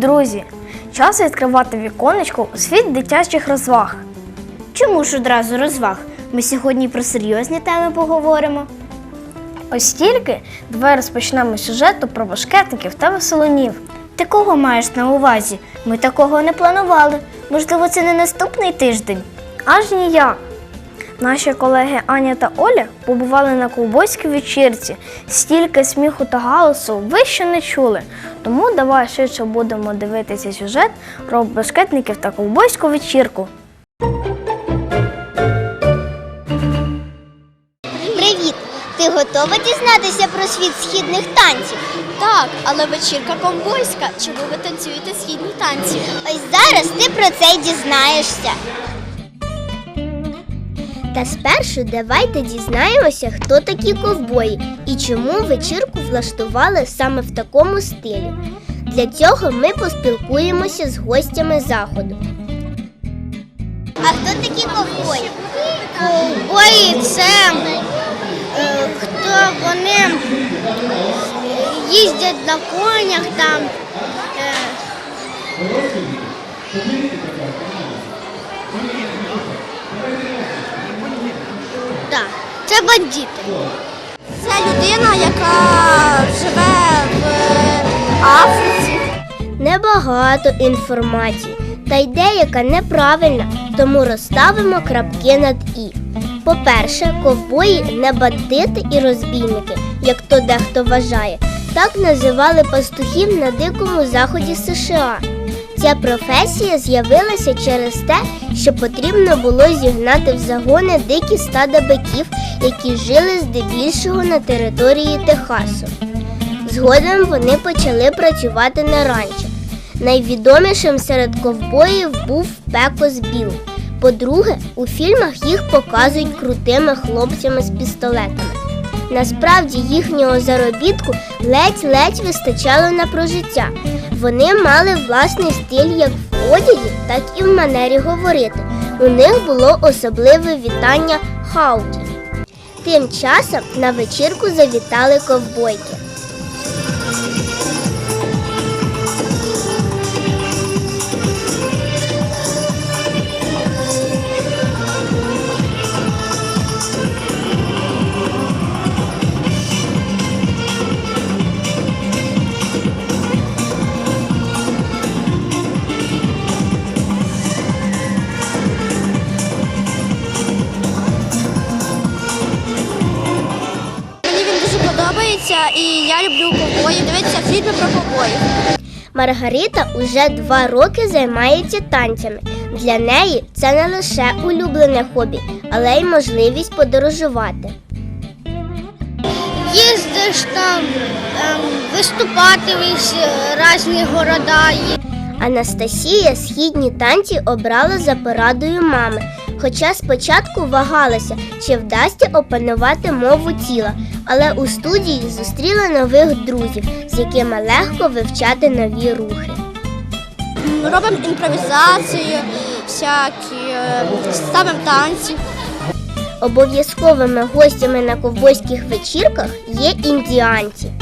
Друзі! Час відкривати віконечко у світ дитячих розваг. Чому ж одразу розваг? Ми сьогодні про серйозні теми поговоримо. Ось тільки давай розпочнемо сюжету про башкетників та веселунів. Ти кого маєш на увазі? Ми такого не планували. Можливо, це не наступний тиждень. Аж ніяк. Наші колеги Аня та Оля побували на ковбойській вечірці. Стільки сміху та галасу ви ще не чули. Тому давай швидше будемо дивитися сюжет про башкетників та ковбойську вечірку. Привіт! Ти готова дізнатися про світ східних танців? Так, але вечірка комбойська. Чому ви танцюєте східні танці? Ось зараз ти про це й дізнаєшся. Та спершу давайте дізнаємося, хто такі ковбої і чому вечірку влаштували саме в такому стилі. Для цього ми поспілкуємося з гостями заходу. А хто такі ковбої? Ковбої це е, хто вони їздять на конях там. Е, так, це бандити. Це людина, яка живе в Африці. Небагато інформації, та й деяка неправильна, тому розставимо крапки над і. По-перше, ковбої не бандити і розбійники, як то дехто вважає. Так називали пастухів на дикому заході США. Ця професія з'явилася через те, що потрібно було зігнати в загони дикі стада биків, які жили здебільшого на території Техасу. Згодом вони почали працювати на ранчо. Найвідомішим серед ковбоїв був Пекос Біл. По-друге, у фільмах їх показують крутими хлопцями з пістолетами. Насправді їхнього заробітку ледь-ледь вистачало на прожиття. Вони мали власний стиль як в одязі, так і в манері говорити. У них було особливе вітання хауті. Тим часом на вечірку завітали ковбойки. Ковбоїв. Дивитися фільми про ковбоїв. Маргарита уже два роки займається танцями. Для неї це не лише улюблене хобі, але й можливість подорожувати. Їздиш там ем, виступати в різні города. Анастасія східні танці обрала за порадою мами, хоча спочатку вагалася, чи вдасться опанувати мову тіла, але у студії зустріла нових друзів, з якими легко вивчати нові рухи. Робимо імпровізацію, всякі, е, ставимо танці. Обов'язковими гостями на ковбойських вечірках є індіанці.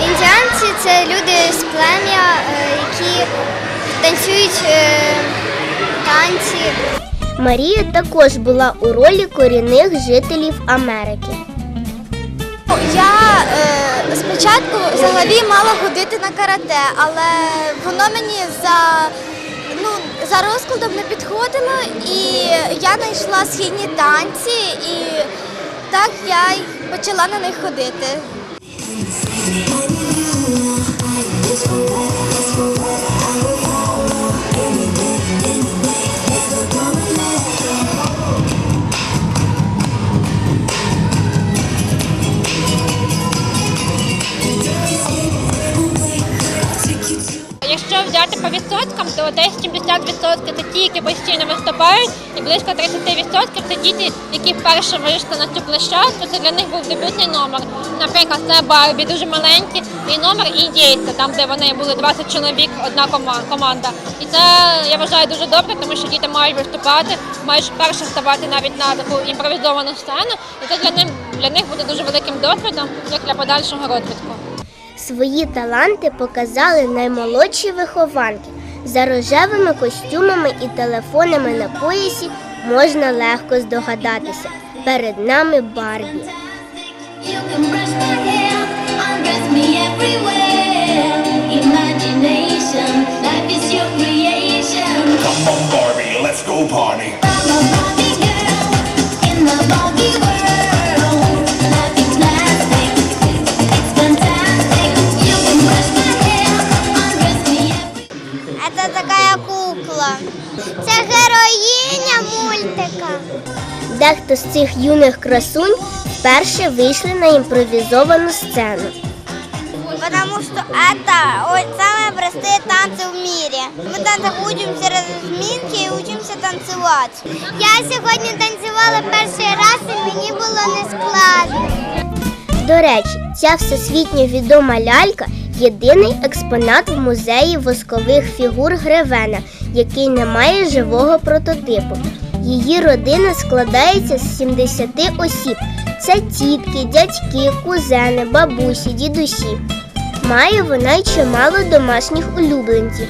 Індіанці це люди з плем'я, е, які танцюють е, танці. Марія також була у ролі корінних жителів Америки. Я е, спочатку взагалі мала ходити на карате, але воно мені за, ну, за розкладом не підходило, і я знайшла східні танці, і так я й почала на них ходити. То десь 70% це ті, які постійно виступають, і близько 30% це діти, які вперше вийшли на цю площадку. Це для них був дебютний номер. Наприклад, це Барбі, дуже маленькі, і номер індійця, там де вони були 20 чоловік, одна кома- команда. І це я вважаю дуже добре, тому що діти мають виступати, мають вперше ставати навіть на таку імпровізовану сцену. І це для них для них буде дуже великим досвідом, як для подальшого розвитку. Свої таланти показали наймолодші вихованки. За рожевими костюмами і телефонами на поясі можна легко здогадатися. Перед нами Барбі. You can brush my hair, undress me everywhere. цих юних красунь вперше вийшли на імпровізовану сцену. Потому что это ой, самые простые танцы в мире. Мы танцах учимся разминки и учимся танцевать. Я сьогодні танцювала перший раз і мені було не складно. До речі, ця всесвітньо відома лялька єдиний експонат в музеї воскових фігур Гревена, який не має живого прототипу. Її родина складається з 70 осіб. Це тітки, дядьки, кузени, бабусі, дідусі. Має вона й чимало домашніх улюбленців.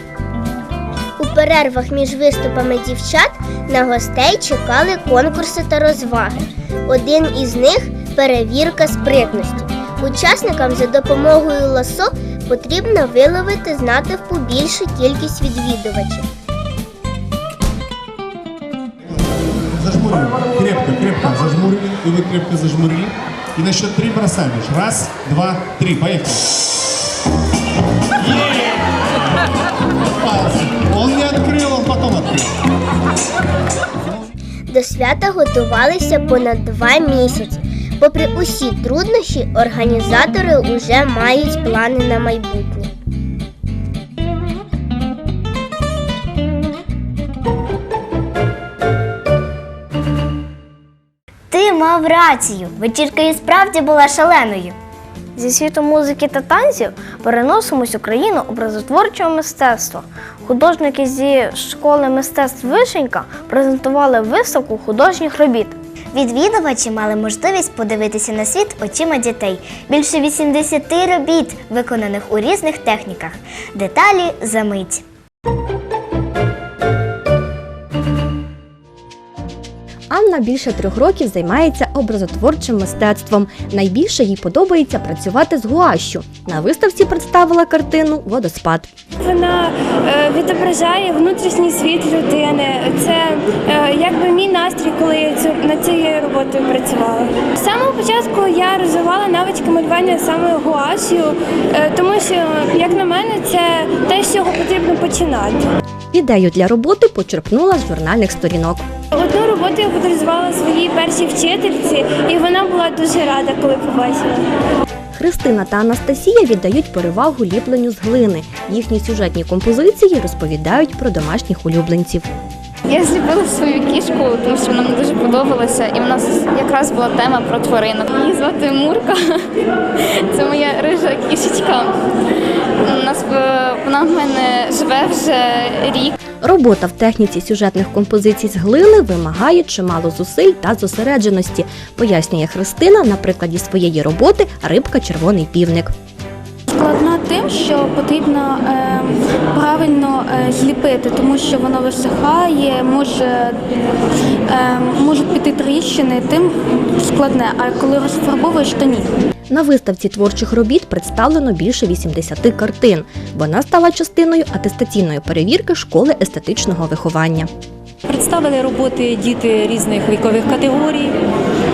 У перервах між виступами дівчат на гостей чекали конкурси та розваги. Один із них перевірка спритності. Учасникам за допомогою ласо потрібно виловити з натовпу більшу кількість відвідувачів. Зажмурили. Крепко, крепко зажмурили. И вы крепко зажмурили. И на счет три бросаем. Раз, два, три. Поехали. Е! Попался. Он не открыл, он потом открыл. До свята готувалися понад два місяці. Попри усі труднощі, організатори вже мають плани на майбутнє. Мав рацію. Вечірка і справді була шаленою. Зі світу музики та танців переносимось у країну образотворчого мистецтва. Художники зі школи мистецтв Вишенька презентували виставку художніх робіт. Відвідувачі мали можливість подивитися на світ очима дітей. Більше 80 робіт, виконаних у різних техніках. Деталі за мить. Анна більше трьох років займається образотворчим мистецтвом. Найбільше їй подобається працювати з гуашю. На виставці представила картину Водоспад. Вона е, відображає внутрішній світ людини. Це е, якби мій настрій, коли я над цією роботою працювала. З самого початку я розвивала навички малювання саме гуашю, е, тому що, як на мене, це те, з чого потрібно починати. Ідею для роботи почерпнула з журнальних сторінок. Одну роботу я подарувала своїй першій вчительці, і вона була дуже рада, коли побачила. Христина та Анастасія віддають перевагу ліпленню з глини. Їхні сюжетні композиції розповідають про домашніх улюбленців. Я зліпила свою кішку, тому що вона мені дуже подобалася, і в нас якраз була тема про тваринок. Її звати Мурка. Це моя рижа кішечка. Нас вона в мене живе вже рік. Робота в техніці сюжетних композицій з глини вимагає чимало зусиль та зосередженості, пояснює Христина на прикладі своєї роботи Рибка червоний півник. Складна тим, що потрібно е, правильно е, зліпити, тому що воно висихає, може, е, можуть піти тріщини, тим складне, а коли розфарбовуєш, то ні. На виставці творчих робіт представлено більше 80 картин. Вона стала частиною атестаційної перевірки школи естетичного виховання. Представили роботи діти різних вікових категорій.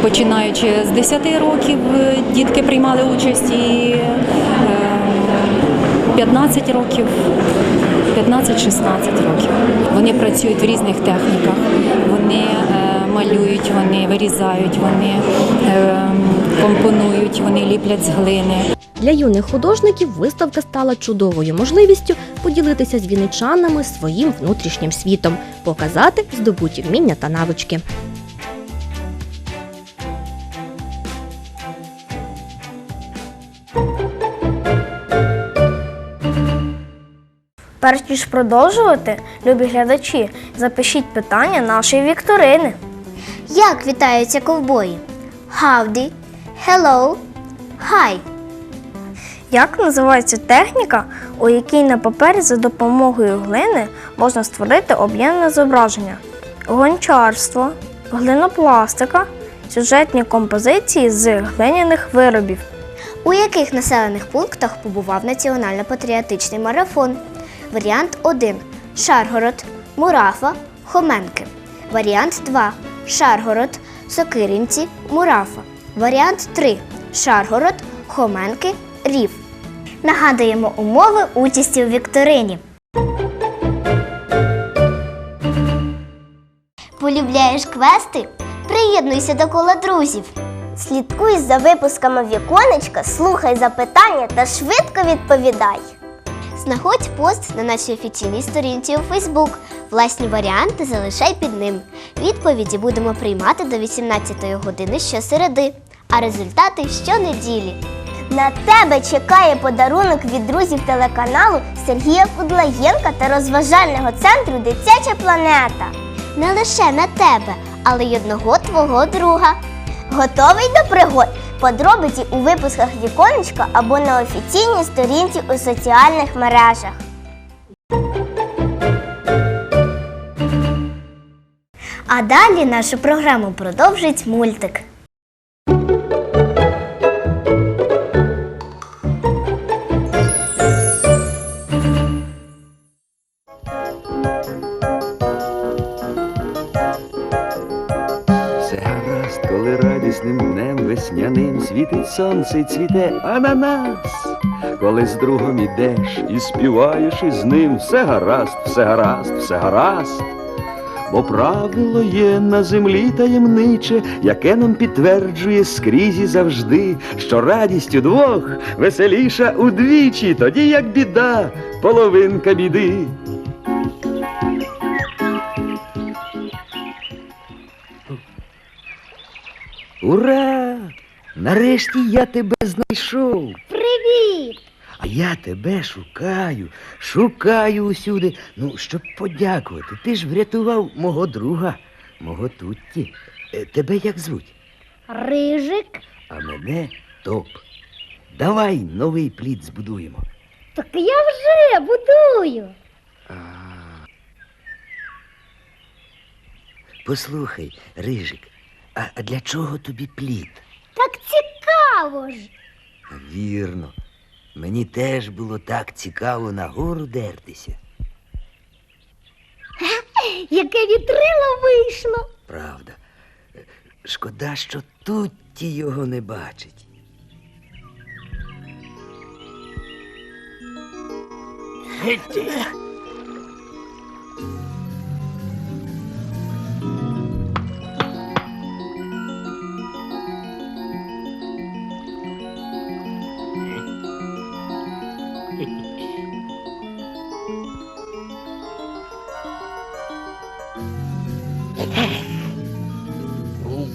Починаючи з 10 років е, дітки приймали участь і е, 15 років, 15-16 років. Вони працюють в різних техніках. Вони е, малюють, вони вирізають, вони е, компонують, вони ліплять з глини. Для юних художників виставка стала чудовою можливістю поділитися з вінничанами своїм внутрішнім світом, показати здобуті вміння та навички. Перш ніж продовжувати, любі глядачі, запишіть питання нашої вікторини. Як вітаються ковбої? Howdy, hello, hi. Як називається техніка, у якій на папері за допомогою глини можна створити об'ємне зображення? Гончарство, глинопластика, сюжетні композиції з глиняних виробів. У яких населених пунктах побував національно-патріотичний марафон? Варіант 1. Шаргород, Мурафа, Хоменки. Варіант 2. Шаргород, Сокиринці, Мурафа. Варіант 3. Шаргород, Хоменки, Рів. Нагадуємо умови участі у вікторині. Полюбляєш квести? Приєднуйся до кола друзів. Слідкуй за випусками віконечка, слухай запитання та швидко відповідай. Знаходь пост на нашій офіційній сторінці у Фейсбук. Власні варіанти залишай під ним. Відповіді будемо приймати до 18-ї години щосереди, а результати щонеділі. На тебе чекає подарунок від друзів телеканалу Сергія Кудлаєнка та розважального центру Дитяча планета. Не лише на тебе, але й одного твого друга. Готовий до пригод? Подробиці у випусках віконечка або на офіційній сторінці у соціальних мережах. А далі нашу програму продовжить мультик. Світить сонце і цвіте ананас. Коли з другом ідеш і співаєш із ним, все гаразд, все гаразд, все гаразд. Бо правило є на землі таємниче, яке нам підтверджує скрізь і завжди, що радість удвох веселіша удвічі, тоді як біда, половинка біди. Ура! Нарешті я тебе знайшов. Привіт! А я тебе шукаю, шукаю усюди. Ну, щоб подякувати. Ти ж врятував мого друга, мого Тутті. Е, Тебе як звуть? Рижик. А мене топ. Давай новий плід збудуємо. Так я вже будую. Послухай, Рижик, а, а для чого тобі плід? Так цікаво ж. Вірно. Мені теж було так цікаво на гору дертися. Яке вітрило вийшло. Правда. Шкода, що Тутті його не бачить.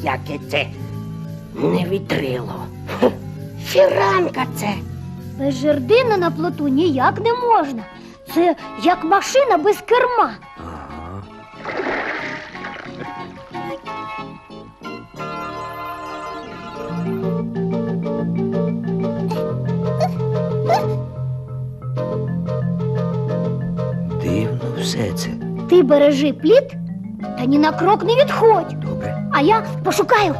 Ніяке це не вітрило. Фіранка це. Без жердини на плоту ніяк не можна. Це як машина без керма. Дивно все це. Ти бережи плід та ні на крок не відходь. А я пошукаю.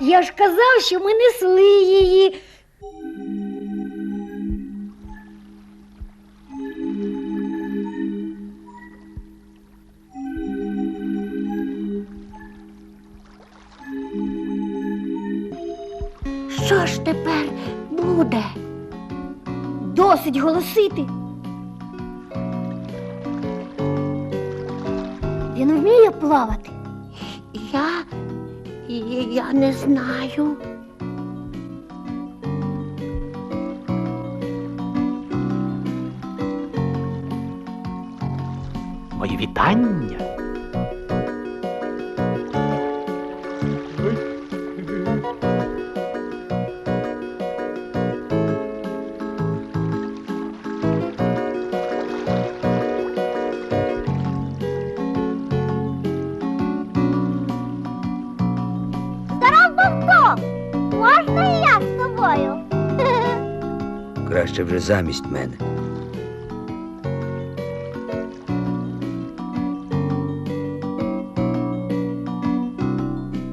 Я ж казав, що ми несли її. Що ж тепер буде? Досить голосити. Він вміє плавати. Я. Я не знаю. Мої вітання. Краще вже замість мене.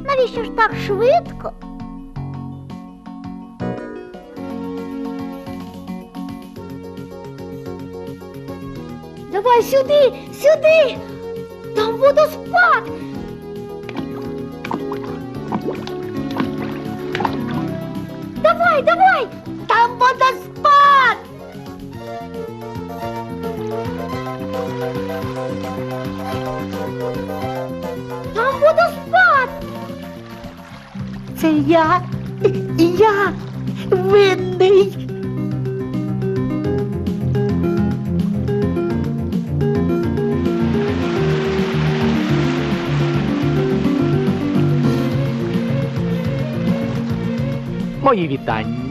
Навіщо ж так швидко? Давай сюди, сюди! Там водоспад! Давай, давай! Там водоспад! Це я, я винний. Мої вітання.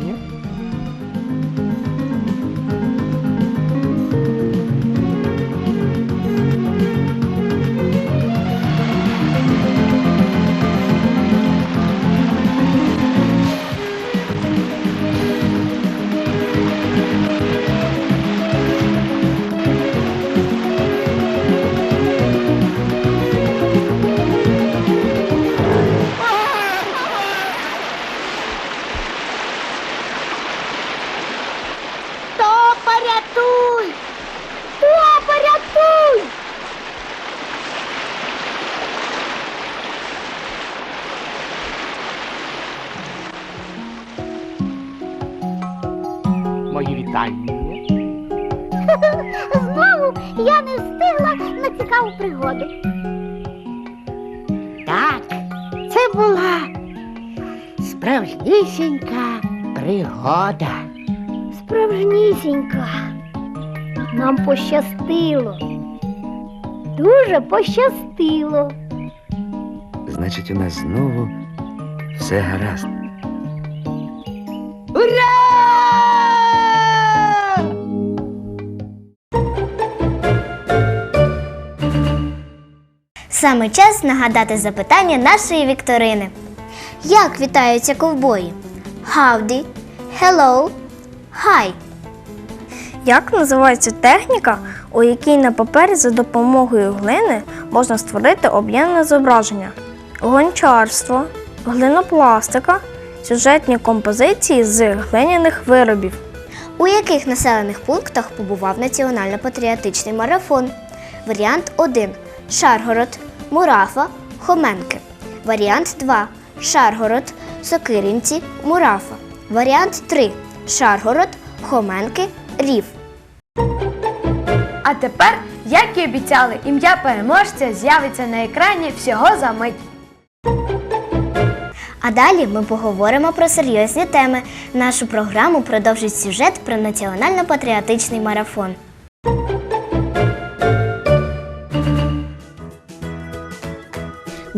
Вітання. Знову я не встигла на цікаву пригоду. Так, це була справжнісінька пригода. Справжнісінька. Нам пощастило. Дуже пощастило. Значить, у нас знову все гаразд. Саме час нагадати запитання нашої вікторини. Як вітаються ковбої? Howdy, hello, hi. Як називається техніка, у якій на папері за допомогою глини можна створити об'ємне зображення? Гончарство, глинопластика, сюжетні композиції з глиняних виробів. У яких населених пунктах побував національно-патріотичний марафон? Варіант 1. Шаргород, Мурафа, Хоменки. Варіант 2. Шаргород, Сокиринці, Мурафа. Варіант 3. Шаргород, Хоменки, Рів. А тепер, як і обіцяли, ім'я переможця з'явиться на екрані всього за мить. А далі ми поговоримо про серйозні теми. Нашу програму продовжить сюжет про національно-патріотичний марафон. –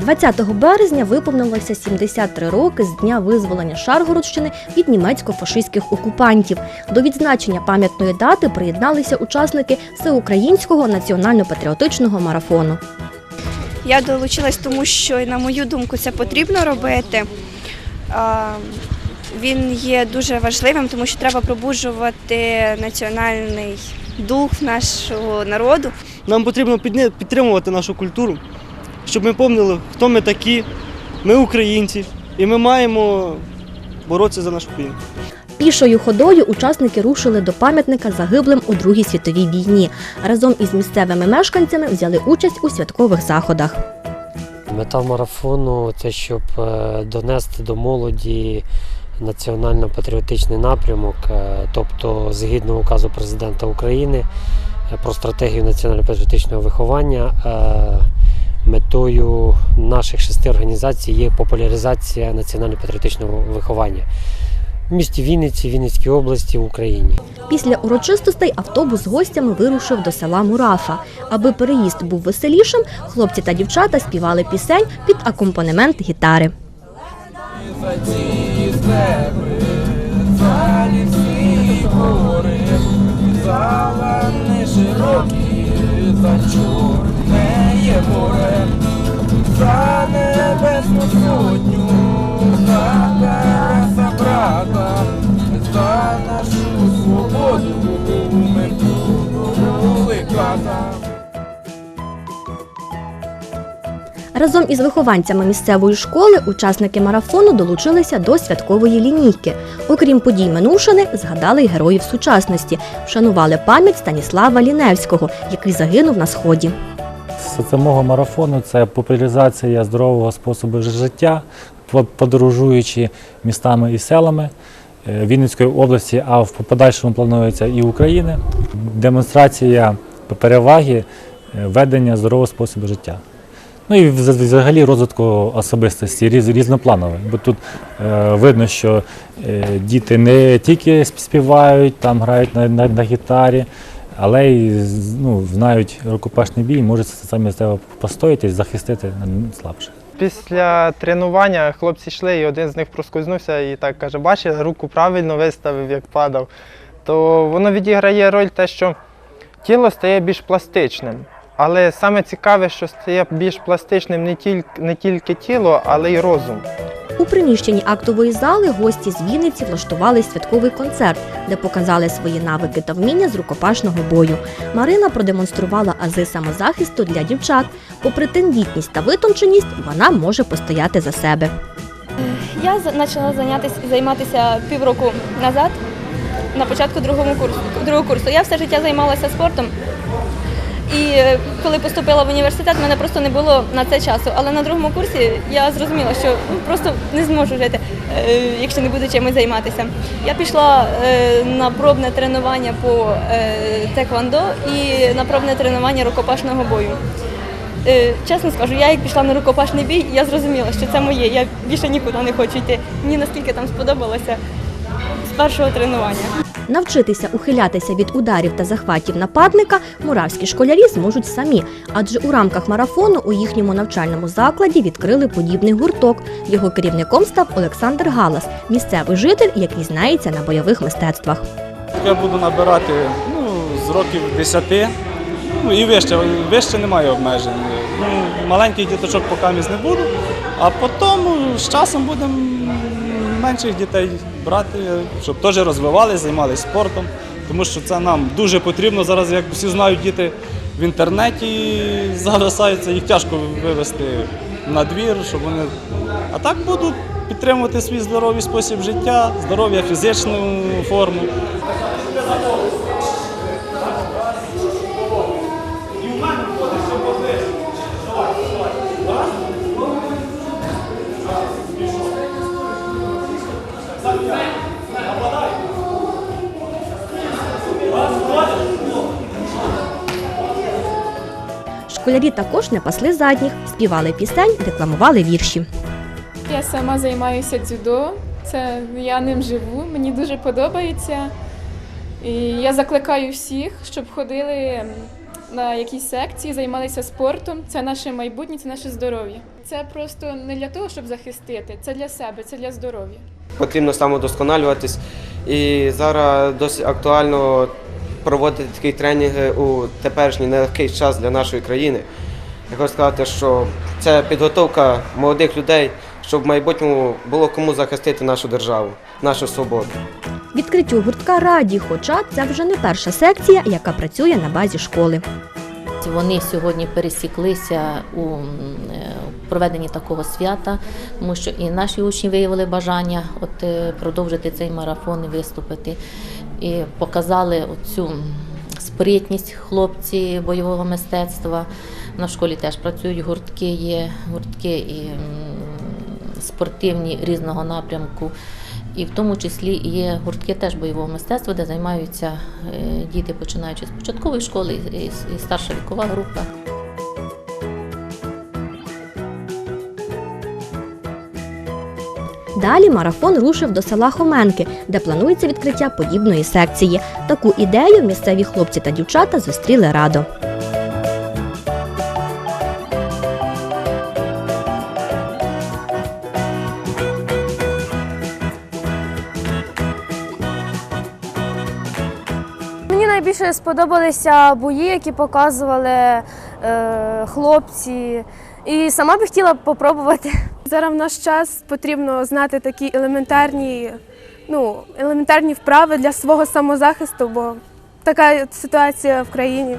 20 березня виповнилося 73 роки з дня визволення Шаргородщини від німецько-фашистських окупантів. До відзначення пам'ятної дати приєдналися учасники всеукраїнського національно-патріотичного марафону. Я долучилась тому, що, на мою думку, це потрібно робити. Він є дуже важливим, тому що треба пробуджувати національний дух нашого народу. Нам потрібно підтримувати нашу культуру, щоб ми пам'ятали, хто ми такі. Ми українці, і ми маємо боротися за нашу країну. Пішою ходою учасники рушили до пам'ятника загиблим у Другій світовій війні. Разом із місцевими мешканцями взяли участь у святкових заходах. Мета марафону це щоб е, донести до молоді національно-патріотичний напрямок, е, тобто згідно указу президента України е, про стратегію національно-патріотичного виховання. Метою наших шести організацій є популяризація національно-патріотичного виховання в місті Вінниці, Вінницькій області, в Україні. Після урочистостей автобус з гостями вирушив до села Мурафа. Аби переїзд був веселішим, хлопці та дівчата співали пісень під акомпанемент гітари. Залани широкі, за чорне є море, за небесну сотню, за Тараса брата, за нашу свободу ми були казати. Разом із вихованцями місцевої школи учасники марафону долучилися до святкової лінійки. Окрім подій Минушини, згадали й героїв сучасності, вшанували пам'ять Станіслава Ліневського, який загинув на сході. З самого марафону це популяризація здорового способу життя, подорожуючи містами і селами е, Вінницької області, а в подальшому планується і України. Демонстрація переваги е, ведення здорового способу життя. Ну і взагалі розвитку особистості різ- Бо тут е, видно, що діти не тільки співають, там грають на, на, на гітарі, але й ну, знають рукопашний бій, можуть самі з себе постояти і захистити м, слабших. Після тренування хлопці йшли, і один з них проскользнувся і так каже: бачиш, руку правильно виставив, як падав. То воно відіграє роль те, що тіло стає більш пластичним. Але саме цікаве, що стає більш пластичним не тільки, не тільки тіло, але й розум. У приміщенні актової зали гості з Вінниці влаштували святковий концерт, де показали свої навики та вміння з рукопашного бою. Марина продемонструвала ази самозахисту для дівчат. Попри тендітність та витонченість, вона може постояти за себе. Я почала займатися півроку назад, на початку. Другого курсу. Я все життя займалася спортом. І е, коли поступила в університет, в мене просто не було на це часу. Але на другому курсі я зрозуміла, що просто не зможу жити, е, якщо не буду чимось займатися. Я пішла е, на пробне тренування по теквандо і на пробне тренування рукопашного бою. Чесно скажу, я як пішла на рукопашний бій, я зрозуміла, що це моє. Я більше нікуди не хочу йти. Мені наскільки там сподобалося з першого тренування. Навчитися ухилятися від ударів та захватів нападника муравські школярі зможуть самі, адже у рамках марафону у їхньому навчальному закладі відкрили подібний гурток. Його керівником став Олександр Галас, місцевий житель, який знається на бойових мистецтвах. Я буду набирати ну, з років 10, ну і вище, вище немає обмежень. Ну, маленьких діточок поки не буду, а потім ну, з часом будемо менших дітей брати, щоб теж розвивалися, займалися спортом, тому що це нам дуже потрібно. Зараз, як всі знають, діти в інтернеті зависаються, їх тяжко вивести на двір, щоб вони. А так будуть підтримувати свій здоровий спосіб життя, здоров'я, фізичну форму. Школярі також не пасли задніх, співали пісень, декламували вірші. Я сама займаюся дзюдо. Це я ним живу, мені дуже подобається. І я закликаю всіх, щоб ходили на якісь секції, займалися спортом. Це наше майбутнє, це наше здоров'я. Це просто не для того, щоб захистити, це для себе, це для здоров'я. потрібно самодосконалюватись. І зараз досить актуально проводити такі тренінги у теперішній нелегкий час для нашої країни. Я хочу сказати, що це підготовка молодих людей, щоб в майбутньому було кому захистити нашу державу, нашу свободу. Відкриттю гуртка раді, хоча це вже не перша секція, яка працює на базі школи. Вони сьогодні пересіклися у е, проведенні такого свята, тому що і наші учні виявили бажання от, е, продовжити цей марафон і виступити. І показали цю спритність хлопці бойового мистецтва. На школі теж працюють гуртки, є гуртки і спортивні різного напрямку. І в тому числі є гуртки теж бойового мистецтва, де займаються е, діти, починаючи з початкової школи і, старша вікова група. Далі марафон рушив до села Хоменки, де планується відкриття подібної секції. Таку ідею місцеві хлопці та дівчата зустріли радо. Мені найбільше сподобалися бої, які показували е, хлопці. І сама би хотіла попробувати. Зараз в наш час потрібно знати такі елементарні, ну, елементарні вправи для свого самозахисту, бо така ситуація в країні.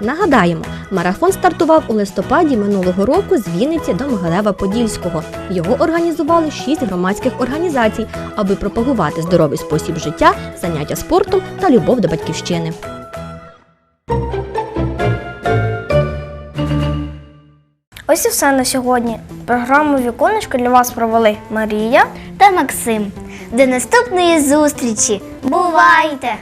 Нагадаємо, марафон стартував у листопаді минулого року з Вінниці до Могилева-Подільського. Його організували шість громадських організацій, аби пропагувати здоровий спосіб життя, заняття спортом та любов до батьківщини. Ось і все на сьогодні. Програму Віконечко для вас провели Марія та Максим. До наступної зустрічі. Бувайте!